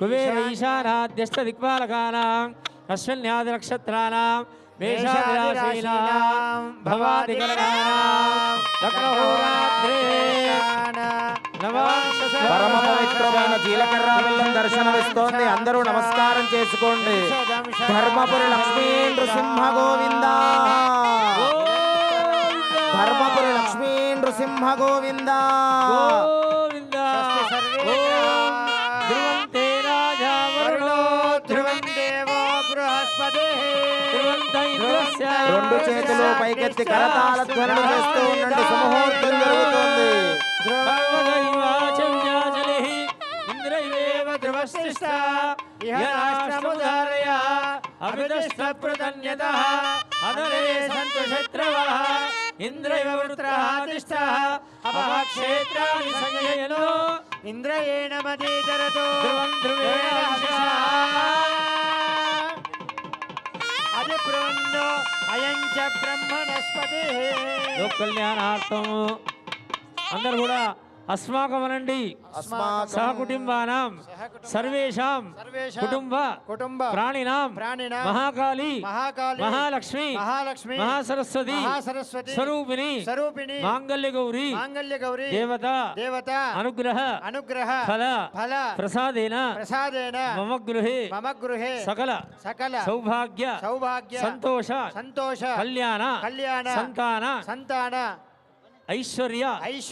కుబేర ఈశానాద్యష్ట దిక్పాలకానాం అశ్వన్యాది నక్షత్రానాం మేషాదిరాశీనాం భవాది గణనాం లగ్నహోరాత్రే పరమ పవిత్రమైన జీలకర్ర బెల్లం దర్శనమిస్తోంది. అందరూ నమస్కారం చేసుకోండి. ధర్మపురి లక్ష్మీ నృసింహ గోవింద ధర్మపురి లక్ష్మీ నృసింహ గోవింద రాజా వరుణో ధ్రువం దేవో బృహస్పతి రెండు చేతులు పైకెత్తి కరతాళ ధ్వనులు చేస్తూ ఉండండి. సుముహూర్తం జరుగుతోంది. అభిదష్టప్రతన్యతః అదరే సంతు శత్రవः। ఇంద్రైవ వృత్రాదిష్టः అపక్షేత్రాన్ని సంజయనో. ఇంద్రయేణ మదీతరతో ధ్రువం ధ్రువేణ అది బృందో అయం చ బ్రహ్మణస్పతి. లోక్ కళ్యాణార్థం అందరు కూడా అస్మాకమనండి. అస్మాకం సహ కుటుంబానాం సర్వేషాం కుటుంబ కుటుంబ ప్రాణినాం ప్రాణినాం మహాకాళి మహాకాళి మహాలక్ష్మి మహాలక్ష్మి మహాసరస్వతి మహాసరస్వతి స్వరూపిణి స్వరూపిణి మాంగల్య గౌరి మాంగళ్య గౌరి దేవత దేవత అనుగ్రహ అనుగ్రహ ఫల ఫల ప్రసాదేన ప్రసాదేన మమ గృహే మమ గృహే సకల సకల సౌభాగ్య సౌభాగ్య సంతోష సంతోష కళ్యాణ కళ్యాణ సంతాన సంతాన ఐశ్వర్య ఐశ్వర్య